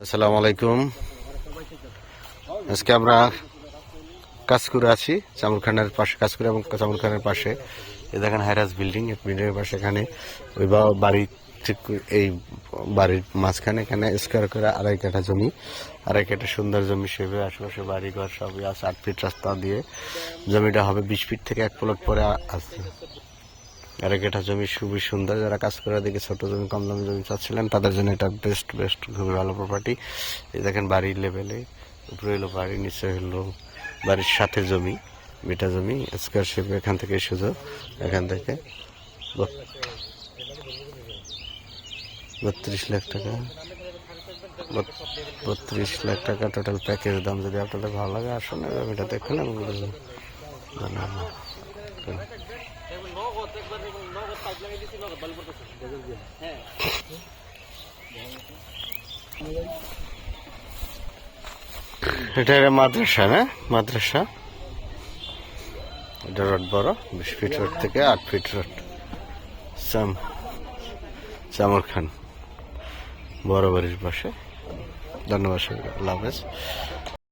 আসসালামু আলাইকুম। আজকে আমরা কাজকুরে আছি চামুরখানের পাশে কাজকুরে এবং চামুরখানের পাশে। এই দেখেন হাইরাজ বিল্ডিং বিল্ডিং এর পাশে এখানে ওই বা- বাড়ি ঠিক এই বাড়ির মাঝখানে এখানে স্কোয়ার করে আড়াই কাঠা জমি, আড়াই কাঠা সুন্দর জমি, সেভাবে আশেপাশে বাড়ি ঘর সবই আছে, আট ফিট রাস্তা দিয়ে। জমিটা হবে বিশ ফিট থেকে এক প্লট পরে আ- আড়াই কাঠা জমি খুবই সুন্দর, যারা কাজ করে দেখে ছোট জমি, কম দামি জমি চাচ্ছিলেন, তাদের জন্য এটা বেস্ট বেস্ট খুবই ভালো প্রপার্টি এই দেখেন বাড়ির লেভেলে উপরে হলো বাড়ি, নিচে হলো বাড়ির সাথে জমি বিটা জমি স্কোয়ার শেপ এখান থেকে সুযোগ এখান থেকে বত্রিশ লাখ টাকা। বত- বত্রিশ লাখ টাকা টোটাল প্যাকেজ দাম। যদি আপনাদের ভালো লাগে, আসুন এটা দেখুন এবং ধন্যবাদ এটা একটা মাদ্রাসা না? মাদ্রাসা? এটা রোড বড় বিশ ফিট রোড থেকে আট ফিট রোড। চাম চামর খান বড় বাড়ির পাশে। ধন্যবাদ সবাইকে। আল্লাহ হাফেজ।